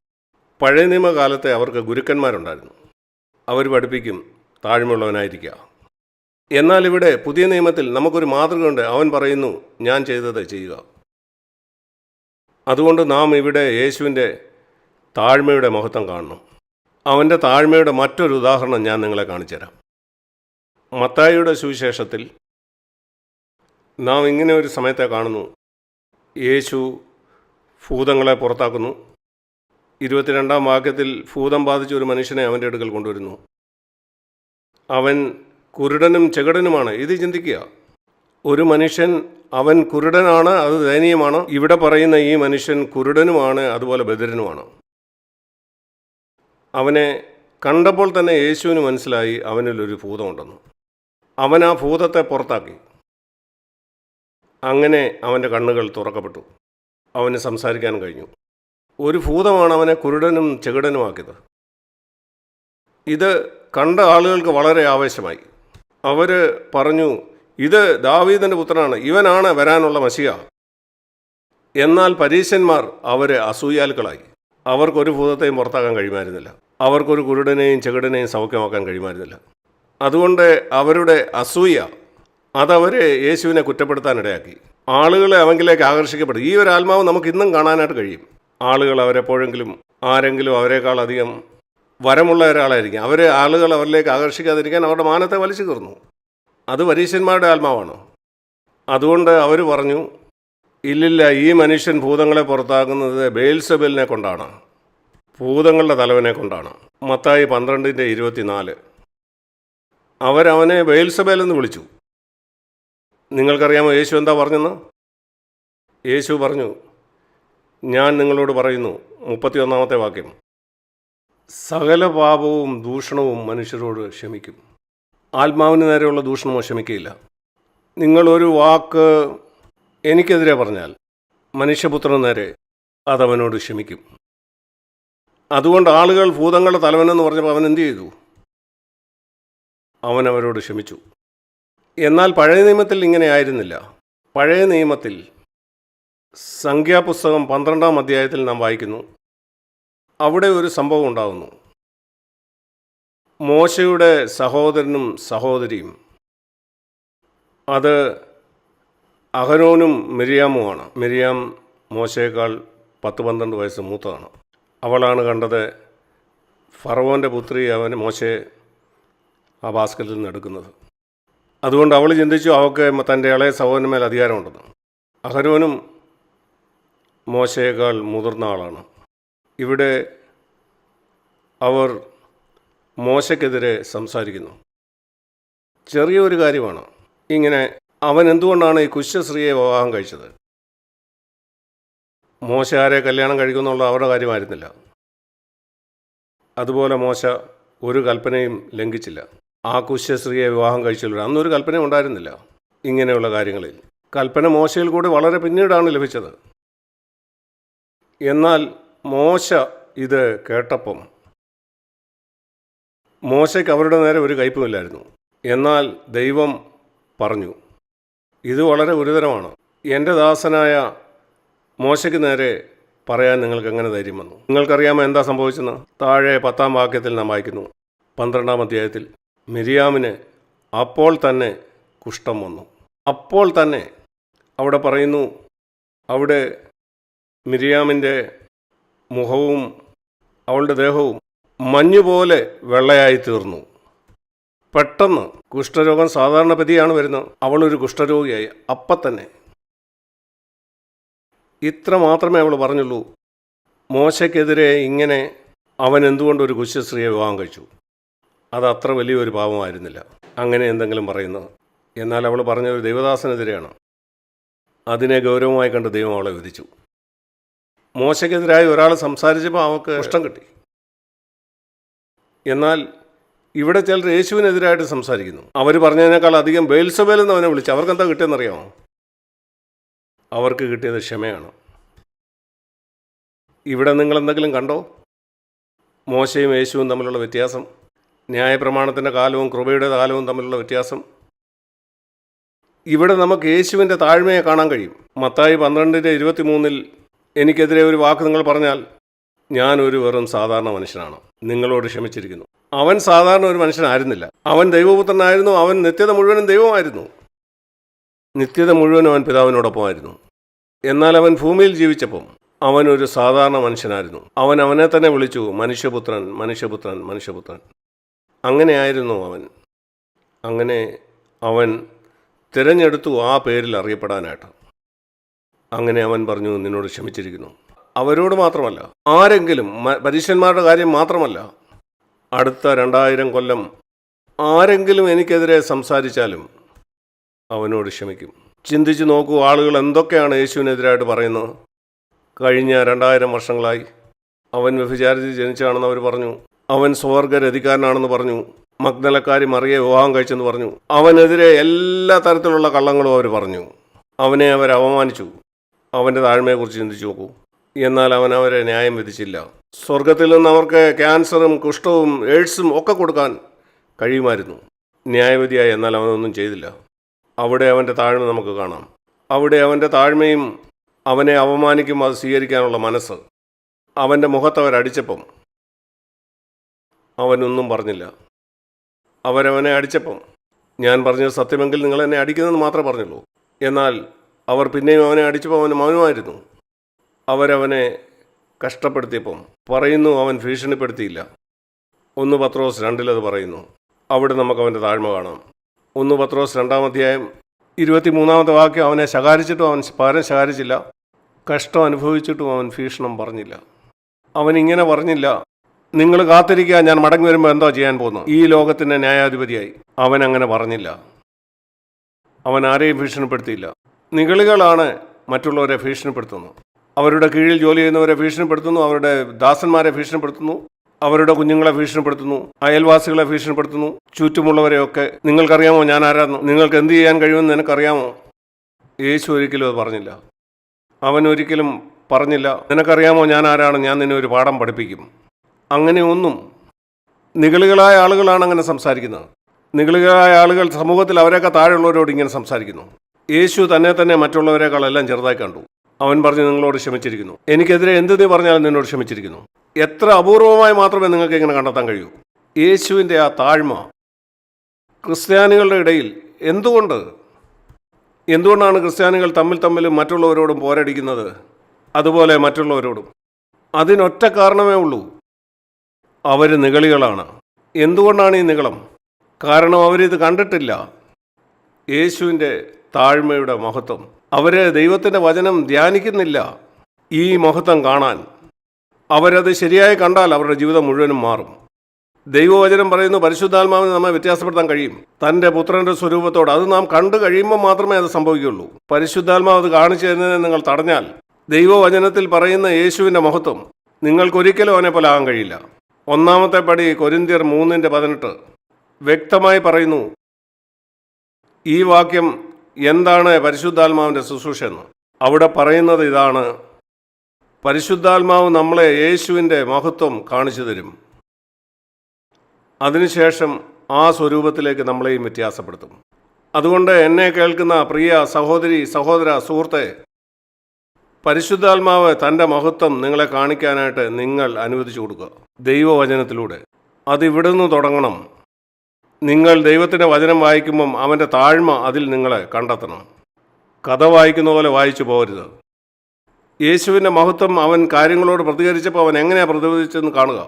പഴയ നിയമകാലത്തെ അവർക്ക് ഗുരുക്കന്മാരുണ്ടായിരുന്നു. അവർ പഠിപ്പിക്കും താഴ്മയുള്ളവനായിരിക്കുക. എന്നാൽ ഇവിടെ പുതിയ നിയമത്തിൽ നമുക്കൊരു മാതൃകയുണ്ട്. അവൻ പറയുന്നു ഞാൻ ചെയ്തത് ചെയ്യുക. അതുകൊണ്ട് നാം ഇവിടെ യേശുവിന്റെ താഴ്മയുടെ മഹത്വം കാണണം. അവന്റെ താഴ്മയുടെ മറ്റൊരു ഉദാഹരണം ഞാൻ നിങ്ങളെ കാണിച്ചു തരാം മത്തായിയുടെ സുവിശേഷത്തിൽ നാം ഇങ്ങനെ ഒരു സമയത്തെ കാണുന്നു. യേശു ഭൂതങ്ങളെ പുറത്താക്കുന്നു. ഇരുപത്തിരണ്ടാം വാക്യത്തിൽ ഭൂതം ബാധിച്ച ഒരു മനുഷ്യനെ അവന്റെ അടുക്കൽ കൊണ്ടുവരുന്നു. അവൻ കുരുടനും ചെകടനുമാണ്. ഇത് ചിന്തിക്കുക. ഒരു മനുഷ്യൻ അവൻ കുരുടനാണ് അത് ദയനീയമാണ്. ഇവിടെ പറയുന്ന ഈ മനുഷ്യൻ കുരുടനുമാണ് അതുപോലെ ബദിരനുമാണ് അവനെ കണ്ടപ്പോൾ തന്നെ യേശുവിന് മനസ്സിലായി അവനിലൊരു ഭൂതമുണ്ടെന്ന് അവൻ ആ ഭൂതത്തെ പുറത്താക്കി. അങ്ങനെ അവന്റെ കണ്ണുകൾ തുറക്കപ്പെട്ടു. അവന് സംസാരിക്കാൻ കഴിഞ്ഞു. ഒരു ഭൂതമാണ് അവനെ കുരുടനും ചെകിടനുമാക്കിയത് ഇത് കണ്ട ആളുകൾക്ക് വളരെ ആവേശമായി. അവർ പറഞ്ഞു ഇത് ദാവീദിന്റെ പുത്രനാണ്. ഇവനാണ് വരാനുള്ള മസിയ എന്നാൽ പരീശന്മാർ അവരെ അസൂയാലുക്കളായി. അവർക്കൊരു ഭൂതത്തെയും പുറത്താക്കാൻ കഴിയുമായിരുന്നില്ല. അവർക്കൊരു കുരുടനെയും ചെകിടനെയും സൗഖ്യമാക്കാൻ കഴിയുമായിരുന്നില്ല. അതുകൊണ്ട് അവരുടെ അസൂയ അതവരെ യേശുവിനെ കുറ്റപ്പെടുത്താനിടയാക്കി. ആളുകളെ അവങ്കിലേക്ക് ആകർഷിക്കപ്പെടും. ഈ ഒരു ആത്മാവ് നമുക്ക് ഇന്നും കാണാനായിട്ട് കഴിയും. ആളുകൾ അവരെപ്പോഴെങ്കിലും ആരെങ്കിലും അവരെക്കാൾ അധികം വരമുള്ള ഒരാളായിരിക്കും. അവരെ ആളുകൾ അവരിലേക്ക് ആകർഷിക്കാതിരിക്കാൻ അവരുടെ മാനത്തെ വലിച്ചു തീർന്നു. അത് പരീശന്മാരുടെ ആത്മാവാണ്. അതുകൊണ്ട് അവർ പറഞ്ഞു ഇല്ലില്ല ഈ മനുഷ്യൻ ഭൂതങ്ങളെ പുറത്താക്കുന്നത് ബേൽസബലിനെ കൊണ്ടാണ്. ഭൂതങ്ങളുടെ തലവനെ കൊണ്ടാണ്. മത്തായി പന്ത്രണ്ടിന്റെ ഇരുപത്തിനാല്. അവരവനെ വെയിൽസബേലെന്ന് വിളിച്ചു. നിങ്ങൾക്കറിയാമോ യേശു എന്താ പറഞ്ഞെന്ന്? യേശു പറഞ്ഞു ഞാൻ നിങ്ങളോട് പറയുന്നു മുപ്പത്തിയൊന്നാമത്തെ വാക്യം. സകല പാപവും ദൂഷണവും മനുഷ്യരോട് ക്ഷമിക്കും. ആത്മാവിന് നേരെയുള്ള ദൂഷണമോ ക്ഷമിക്കുകയില്ല നിങ്ങളൊരു വാക്ക് എനിക്കെതിരെ പറഞ്ഞാൽ മനുഷ്യപുത്രന് നേരെ അതവനോട് ക്ഷമിക്കും. അതുകൊണ്ട് ആളുകൾ ഭൂതങ്ങളുടെ തലവനെന്ന് പറഞ്ഞപ്പോൾ അവൻ എന്തു ചെയ്തു? അവൻ അവരോട് ക്ഷമിച്ചു. എന്നാൽ പഴയ നിയമത്തിൽ ഇങ്ങനെ ആയിരുന്നില്ല. പഴയ നിയമത്തിൽ സംഖ്യാപുസ്തകം പന്ത്രണ്ടാം അധ്യായത്തിൽ നാം വായിക്കുന്നു. അവിടെ ഒരു സംഭവം ഉണ്ടാകുന്നു മോശയുടെ സഹോദരനും സഹോദരിയും അത് അഹരോനും മിരിയാമുമാണ്. മിരിയാം മോശയേക്കാൾ പത്ത് പന്ത്രണ്ട് വയസ്സ് മൂത്തതാണ്. അവളാണ് കണ്ടത്. ഫറവോന്റെ പുത്രി അവന് മോശയെ ആ ബാസ്കറ്റിൽ നിന്ന് എടുക്കുന്നത്. അതുകൊണ്ട് അവൾ ചിന്തിച്ചു അവൾക്ക് തന്റെ ഇളയ സഹോദരന്മേൽ അധികാരമുണ്ടെന്ന്. അഹരോനും മോശയേക്കാൾ മുതിർന്ന ആളാണ്. ഇവിടെ അവർ മോശയ്ക്കെതിരെ സംസാരിക്കുന്നു. ചെറിയൊരു കാര്യമാണ്. ഇങ്ങനെ അവൻ എന്തുകൊണ്ടാണ് ഈ കുശ്യസ്ത്രീയെ വിവാഹം കഴിച്ചത്? മോശ ആരെ കല്യാണം കഴിക്കുന്നുള്ള അവരുടെ കാര്യമായിരുന്നില്ല. അതുപോലെ മോശ ഒരു കൽപ്പനയും ലംഘിച്ചില്ല. ആ കുശ്യസ്ത്രീയെ വിവാഹം കഴിച്ചില്ല അന്നൊരു കൽപ്പന ഉണ്ടായിരുന്നില്ല ഇങ്ങനെയുള്ള കാര്യങ്ങളിൽ. കൽപ്പന മോശയിൽ കൂടി വളരെ പിന്നീടാണ് ലഭിച്ചത്. എന്നാൽ മോശ ഇത് കേട്ടപ്പം മോശയ്ക്ക് അവരുടെ നേരെ ഒരു കയ്പുമില്ലായിരുന്നു. എന്നാൽ ദൈവം പറഞ്ഞു ഇത് വളരെ ഗുരുതരമാണ്. എന്റെ ദാസനായ മോശയ്ക്ക് നേരെ പറയാൻ നിങ്ങൾക്ക് എങ്ങനെ ധൈര്യം വന്നു? നിങ്ങൾക്കറിയാമോ എന്താ സംഭവിച്ചെന്ന്? താഴെ പത്താം വാക്യത്തിൽ നാം വായിക്കുന്നു പന്ത്രണ്ടാം അധ്യായത്തിൽ. മിരിയാമിന് അപ്പോൾ തന്നെ കുഷ്ഠം വന്നു. അപ്പോൾ തന്നെ അവിടെ പറയുന്നു അവിടെ മിരിയാമിന്റെ മുഖവും അവളുടെ ദേഹവും മഞ്ഞുപോലെ വെള്ളയായി തീർന്നു പെട്ടെന്ന് കുഷ്ഠരോഗം സാധാരണ പതിയാണ് വരുന്നത് അവളൊരു കുഷ്ഠരോഗിയായി. അപ്പം തന്നെ ഇത്ര മാത്രമേ അവൾ പറഞ്ഞുള്ളൂ. മോശയ്ക്കെതിരെ ഇങ്ങനെ അവൻ എന്തുകൊണ്ട് ഒരു കുശസ്ത്രീയെ വിവാഹം കഴിച്ചു? അത് അത്ര വലിയൊരു പാപമായിരുന്നില്ല. അങ്ങനെ എന്തെങ്കിലും പറയുന്നു. എന്നാൽ അവൾ പറഞ്ഞ ഒരു ദൈവദാസനെതിരെയാണ്. അതിനെ ഗൗരവമായി കണ്ട് ദൈവം അവളെ വിധിച്ചു. മോശയ്ക്കെതിരായി ഒരാൾ സംസാരിച്ചപ്പോൾ അവൾക്ക് ഇഷ്ടം കിട്ടി. എന്നാൽ ഇവിടെ ചിലർ യേശുവിനെതിരായിട്ട് സംസാരിക്കുന്നു. അവർ പറഞ്ഞതിനേക്കാൾ അധികം ബേൽസബേൽ എന്ന് അവനെ വിളിച്ചു അവർക്ക് എന്താ കിട്ടിയെന്നറിയാമോ? അവർക്ക് കിട്ടിയത് ക്ഷമയാണ്. ഇവിടെ നിങ്ങൾ എന്തെങ്കിലും കണ്ടോ? മോശയും യേശുവും തമ്മിലുള്ള വ്യത്യാസം? ന്യായപ്രമാണത്തിന്റെ കാലവും കൃപയുടെ കാലവും തമ്മിലുള്ള വ്യത്യാസം. ഇവിടെ നമുക്ക് യേശുവിന്റെ താഴ്മയെ കാണാൻ കഴിയും. മത്തായി പന്ത്രണ്ടിന്റെ ഇരുപത്തിമൂന്നിൽ എനിക്കെതിരെ ഒരു വാക്ക് നിങ്ങൾ പറഞ്ഞാൽ ഞാൻ ഒരു വെറും സാധാരണ മനുഷ്യനാണ്. നിങ്ങളോട് ക്ഷമിച്ചിരിക്കുന്നു. അവൻ സാധാരണ ഒരു മനുഷ്യനായിരുന്നില്ല. അവൻ ദൈവപുത്രനായിരുന്നു. അവൻ നിത്യത മുഴുവനും ദൈവമായിരുന്നു. നിത്യത മുഴുവനും അവൻ പിതാവിനോടൊപ്പമായിരുന്നു. എന്നാൽ അവൻ ഭൂമിയിൽ ജീവിച്ചപ്പം അവൻ ഒരു സാധാരണ മനുഷ്യനായിരുന്നു. അവൻ അവനെ തന്നെ വിളിച്ചു മനുഷ്യപുത്രൻ മനുഷ്യപുത്രൻ മനുഷ്യപുത്രൻ. അങ്ങനെയായിരുന്നു അവൻ. അങ്ങനെ അവൻ തിരഞ്ഞെടുത്തു ആ പേരിൽ അറിയപ്പെടാനായിട്ട്. അങ്ങനെ അവൻ പറഞ്ഞു നിന്നോട് ക്ഷമിച്ചിരിക്കുന്നു. അവരോട് മാത്രമല്ല ആരെങ്കിലും പരീക്ഷന്മാരുടെ കാര്യം മാത്രമല്ല അടുത്ത രണ്ടായിരം കൊല്ലം ആരെങ്കിലും എനിക്കെതിരെ സംസാരിച്ചാലും അവനോട് ക്ഷമിക്കും. ചിന്തിച്ചു നോക്കൂ ആളുകൾ എന്തൊക്കെയാണ് യേശുവിനെതിരായിട്ട് പറയുന്നത്. കഴിഞ്ഞ രണ്ടായിരം വർഷങ്ങളായി അവൻ വ്യഭിചാരത്തിൽ ജനിച്ചാണെന്ന് അവർ പറഞ്ഞു. അവൻ സ്വർഗരധികാരനാണെന്ന് പറഞ്ഞു. മഗ്നലക്കാരി മറിയെ വിവാഹം കഴിച്ചെന്ന് പറഞ്ഞു. അവനെതിരെ എല്ലാ തരത്തിലുള്ള കള്ളങ്ങളും അവർ പറഞ്ഞു. അവനെ അവർ അവമാനിച്ചു അവന്റെ താഴ്മയെക്കുറിച്ച് ചിന്തിച്ചു നോക്കൂ. എന്നാൽ അവൻ അവരെ ന്യായം വിധിച്ചില്ല. സ്വർഗത്തിൽ നിന്ന് അവർക്ക് ക്യാൻസറും കുഷ്ഠവും എയ്ഡ്സും ഒക്കെ കൊടുക്കാൻ കഴിയുമായിരുന്നു. ന്യായവിധിയായി എന്നാൽ അവനൊന്നും ചെയ്തില്ല. അവിടെ അവന്റെ താഴ്മ നമുക്ക് കാണാം. അവിടെ അവന്റെ താഴ്മയും അവനെ അവമാനിക്കും അത് സ്വീകരിക്കാനുള്ള മനസ്സ്. അവന്റെ മുഖത്ത് അവരടിച്ചപ്പം അവനൊന്നും പറഞ്ഞില്ല. അവരവനെ അടിച്ചപ്പം ഞാൻ പറഞ്ഞത് സത്യമെങ്കിൽ നിങ്ങൾ എന്നെ അടിക്കുന്നെന്ന് മാത്രമേ പറഞ്ഞുള്ളൂ. എന്നാൽ അവർ പിന്നെയും അവനെ അടിച്ചപ്പോൾ അവന് മൗനമായിരുന്നു. അവരവനെ കഷ്ടപ്പെടുത്തിയപ്പം പറയുന്നു അവൻ ഭീഷണിപ്പെടുത്തിയില്ല. ഒന്ന് പത്രോസ് രണ്ടിലത് പറയുന്നു. അവിടെ നമുക്ക് അവന്റെ താഴ്മ കാണാം. ഒന്ന് പത്രോസ് രണ്ടാം അധ്യായം ഇരുപത്തിമൂന്നാമത്തെ വാക്യം അവനെ ശകാരിച്ചിട്ടും അവൻ പകരം ശകാരിച്ചില്ല. കഷ്ടം അനുഭവിച്ചിട്ടും അവൻ ഭീഷണം പറഞ്ഞില്ല. അവൻ ഇങ്ങനെ പറഞ്ഞില്ല. നിങ്ങൾ കാത്തിരിക്കുക ഞാൻ മടങ്ങി വരുമ്പോൾ എന്തോ ചെയ്യാൻ പോകുന്നു. ഈ ലോകത്തിന്റെ ന്യായാധിപതിയായി. അവൻ അങ്ങനെ പറഞ്ഞില്ല. അവൻ ആരെയും ഭീഷണിപ്പെടുത്തിയില്ല. നിഗളികളാണ് മറ്റുള്ളവരെ ഭീഷണിപ്പെടുത്തുന്നത് അവരുടെ കീഴിൽ ജോലി ചെയ്യുന്നവരെ ഭീഷണിപ്പെടുത്തുന്നു. അവരുടെ ദാസന്മാരെ ഭീഷണിപ്പെടുത്തുന്നു. അവരുടെ കുഞ്ഞുങ്ങളെ ഭീഷണിപ്പെടുത്തുന്നു. അയൽവാസികളെ ഭീഷണിപ്പെടുത്തുന്നു. ചുറ്റുമുള്ളവരെയൊക്കെ നിങ്ങൾക്കറിയാമോ? ഞാൻ ആരാന്നു? നിങ്ങൾക്ക് എന്ത് ചെയ്യാൻ കഴിയുമെന്ന് നിനക്കറിയാമോ? യേശു ഒരിക്കലും അത് പറഞ്ഞില്ല. അവൻ ഒരിക്കലും പറഞ്ഞില്ല. നിനക്കറിയാമോ? ഞാൻ ആരാണ്? ഞാൻ നിന്നെ ഒരു പാഠം പഠിപ്പിക്കും. അങ്ങനെ ഒന്നും നിഗളികളായ ആളുകളാണ് അങ്ങനെ സംസാരിക്കുന്നത്. നിഗളികളായ ആളുകൾ സമൂഹത്തിൽ അവരെയൊക്കെ താഴെയുള്ളവരോട് ഇങ്ങനെ സംസാരിക്കുന്നു. യേശു തന്നെ തന്നെ മറ്റുള്ളവരെക്കാളെല്ലാം ചെറുതായി കണ്ടു. അവൻ പറഞ്ഞു നിങ്ങളോട് ക്ഷമിച്ചിരിക്കുന്നു. എനിക്കെതിരെ എന്ത് നീ പറഞ്ഞാലും നിന്നോട് ക്ഷമിച്ചിരിക്കുന്നു. എത്ര അപൂർവമായി മാത്രമേ നിങ്ങൾക്ക് ഇങ്ങനെ കണ്ടെത്താൻ കഴിയൂ. യേശുവിന്റെ ആ താഴ്മ ക്രിസ്ത്യാനികളുടെ ഇടയിൽ എന്തുകൊണ്ട്? എന്തുകൊണ്ടാണ് ക്രിസ്ത്യാനികൾ തമ്മിൽ തമ്മിൽ മറ്റുള്ളവരോടും പോരടിക്കുന്നത്? അതുപോലെ മറ്റുള്ളവരോടും. അതിനൊറ്റ കാരണമേ ഉള്ളൂ. അവർ നിഗളികളാണ്. എന്തുകൊണ്ടാണ് ഈ നിഗളം? കാരണം അവരിത് കണ്ടിട്ടില്ല. യേശുവിന്റെ താഴ്മയുടെ മഹത്വം. അവർ ദൈവത്തിന്റെ വചനം ധ്യാനിക്കുന്നില്ല ഈ മഹത്വം കാണാൻ. അവരത് ശരിയായി കണ്ടാൽ അവരുടെ ജീവിതം മുഴുവനും മാറും. ദൈവവചനം പറയുന്നു പരിശുദ്ധാത്മാവിന് നമ്മെ വ്യത്യാസപ്പെടുത്താൻ കഴിയും. തന്റെ പുത്രന്റെ സ്വരൂപത്തോട് അത് നാം കണ്ടു കഴിയുമ്പോൾ മാത്രമേ അത് സംഭവിക്കുകയുള്ളൂ. പരിശുദ്ധാത്മാവ് അത് കാണിച്ചു തരുന്നതിനെ നിങ്ങൾ തടഞ്ഞാൽ ദൈവവചനത്തിൽ പറയുന്ന യേശുവിന്റെ മഹത്വം നിങ്ങൾക്കൊരിക്കലും അവനെ പോലെ ആകാൻ കഴിയില്ല. ഒന്നാമത്തെ പടി കൊരിന്തിയർ മൂന്നിന്റെ പതിനെട്ട്. വ്യക്തമായി പറയുന്നു ഈ വാക്യം എന്താണ് പരിശുദ്ധാത്മാവിന്റെ ശുശ്രൂഷ എന്ന്. അവിടെ പറയുന്നത് ഇതാണ് പരിശുദ്ധാത്മാവ് നമ്മളെ യേശുവിന്റെ മഹത്വം കാണിച്ചു തരും. അതിനുശേഷം ആ സ്വരൂപത്തിലേക്ക് നമ്മളെയും വ്യത്യാസപ്പെടുത്തും. അതുകൊണ്ട് എന്നെ കേൾക്കുന്ന പ്രിയ സഹോദരി സഹോദര സുഹൃത്തെ പരിശുദ്ധാത്മാവ് തന്റെ മഹത്വം നിങ്ങളെ കാണിക്കാനായിട്ട് നിങ്ങൾ അനുവദിച്ചു കൊടുക്കുക. ദൈവവചനത്തിലൂടെ. അതിവിടെ നിന്ന് തുടങ്ങണം. നിങ്ങൾ ദൈവത്തിന്റെ വചനം വായിക്കുമ്പം അവന്റെ താഴ്മ അതിൽ നിങ്ങളെ കണ്ടെത്തണം. കഥ വായിക്കുന്ന പോലെ വായിച്ചു പോകരുത്. യേശുവിന്റെ മഹത്വം അവൻ കാര്യങ്ങളോട് പ്രതികരിച്ചപ്പോൾ അവൻ എങ്ങനെയാണ് പ്രതികരിച്ചതെന്ന് കാണുക.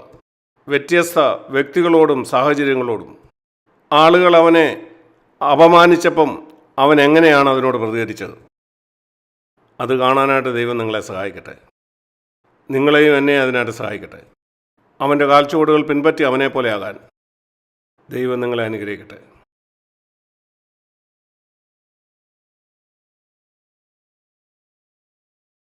വ്യത്യസ്ത വ്യക്തികളോടും സാഹചര്യങ്ങളോടും. ആളുകൾ അവനെ അപമാനിച്ചപ്പം അവൻ എങ്ങനെയാണ് അതിനോട് പ്രതികരിച്ചത്? അത് കാണാനായിട്ട് ദൈവം നിങ്ങളെ സഹായിക്കട്ടെ. നിങ്ങളെയും എന്നെ അതിനായിട്ട് സഹായിക്കട്ടെ. അവന്റെ കാൽച്ചുവടുകൾ പിൻപറ്റി അവനെ ആകാൻ ദൈവം നിങ്ങളെ അനുഗ്രഹിക്കട്ടെ.